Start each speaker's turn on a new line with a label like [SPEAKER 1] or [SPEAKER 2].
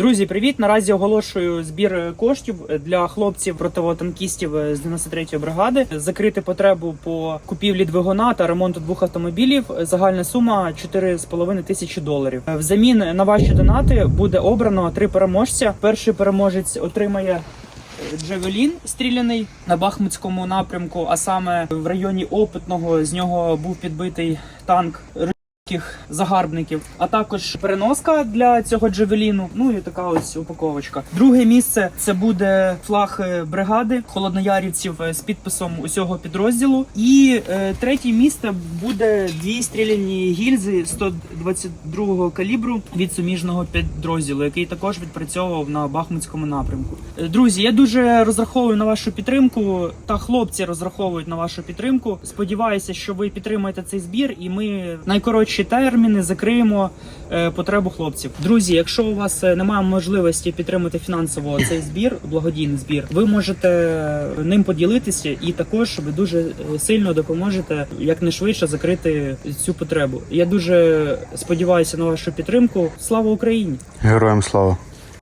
[SPEAKER 1] Друзі, привіт! Наразі оголошую збір коштів для хлопців противотанкістів з 93-ї бригади. Закрити потребу по купівлі двигуна та ремонту двох автомобілів. Загальна сума 4,5 тисячі доларів. Взамін на ваші донати буде обрано три переможця. Перший переможець отримає. Джевелін стріляний на Бахмутському напрямку, а саме в районі опитного з нього був підбитий танк російських загарбників, а також переноска для цього джевеліну. Ну і така ось упаковочка. Друге місце це буде флаг е, бригади холодноярівців е, з підписом усього підрозділу. І е, третє місце буде дві стріляні гільзи 122 калібру від суміжного підрозділу, який також відпрацьовував на Бахмутському напрямку. Е, Друзі, я дуже розраховую на вашу підтримку, та хлопці розраховують на вашу підтримку. Сподіваюся, що ви підтримаєте цей збір, і ми в найкоротші терміни закриємо е, потребу хлопців. Друзі, якщо у вас е, немає можливості підтримати фінансово цей збір, благодійний збір, ви можете е, ним поділитися, і також ви дуже сильно допоможете якнайшвидше закрити цю потребу. Я дуже сподіваюся на вашу підтримку. Слава Україні!
[SPEAKER 2] Героям слава!